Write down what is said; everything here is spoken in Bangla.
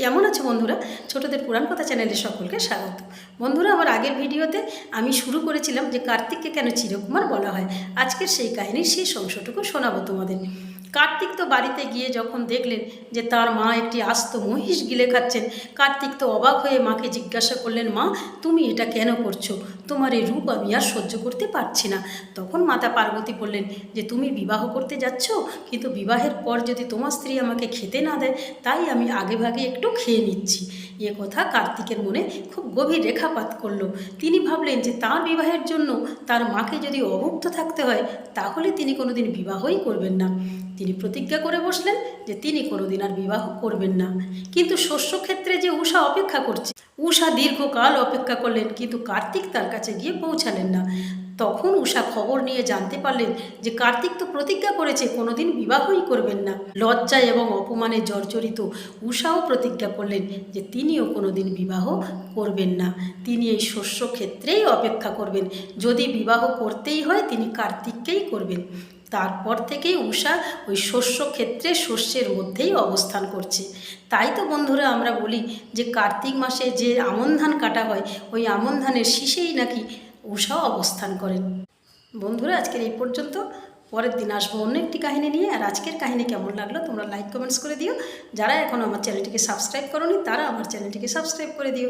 কেমন আছে বন্ধুরা? ছোটদের পুরাণ কথা চ্যানেলে সকলকে স্বাগত। বন্ধুরা, আমার আগের ভিডিওতে আমি শুরু করেছিলাম যে কার্তিককে কেন চিরকুমার বলা হয়। আজকের সেই কাহিনীর সেই অংশটুকু শোনাবো তোমাদের। কার্তিক তো বাড়িতে গিয়ে যখন দেখলেন যে তার মা একটি আস্ত মহিষ গিলে খাচ্ছেন, কার্তিক তো অবাক হয়ে মাকে জিজ্ঞাসা করলেন, মা, তুমি এটা কেন করছ? তোমার এই রূপ আমি আর সহ্য করতে পারছি না। তখন মাতা পার্বতী বললেন, যে তুমি বিবাহ করতে যাচ্ছ, কিন্তু বিবাহের পর যদি তোমার স্ত্রী আমাকে খেতে না দেয়, তাই আমি আগে ভাগে একটু খেয়ে নিচ্ছি। এ কথা কার্তিকের মনে খুব গভীর রেখাপাত করল। তিনি ভাবলেন যে তার বিবাহের জন্য তার মাকে যদি অভুক্ত থাকতে হয়, তাহলে তিনি কোনোদিন বিবাহই করবেন না। তিনি প্রতিজ্ঞা করে বসলেন যে তিনি কোনোদিন আর বিবাহ করবেন না। কিন্তু শস্যক্ষেত্রে যে উষা অপেক্ষা করছে উষা দীর্ঘকাল অপেক্ষা করলেন, কিন্তু কার্তিক তার কাছে গিয়ে পৌঁছালেন না। তখন উষা খবর নিয়ে জানতে পারলেন যে কার্তিক তো প্রতিজ্ঞা করেছে কোনোদিন বিবাহই করবেন না। লজ্জায় এবং অপমানে জর্জরিত উষাও প্রতিজ্ঞা করলেন যে তিনিও কোনোদিন বিবাহ করবেন না। তিনি এই শস্য ক্ষেত্রেই অপেক্ষা করবেন। যদি বিবাহ করতেই হয় তিনি কার্তিককেই করবেন। তারপর থেকেই উষা ওই শস্য ক্ষেত্রে শস্যের মধ্যেই অবস্থান করছে। তাই তো বন্ধুরা আমরা বলি যে কার্তিক মাসে যে আমন ধান কাটা হয়, ওই আমন ধানের শীষেই নাকি উষাও অবস্থান করেন। বন্ধুরা, আজকের এই পর্যন্ত। পরের দিন আসব অন্য একটি কাহিনী নিয়ে। আর আজকের কাহিনী কেমন লাগল তোমরা লাইক কমেন্টস করে দিও। যারা এখন আমার চ্যানেলটিকে সাবস্ক্রাইব করোনি, তারা আমার চ্যানেলটিকে সাবস্ক্রাইব করে দিও।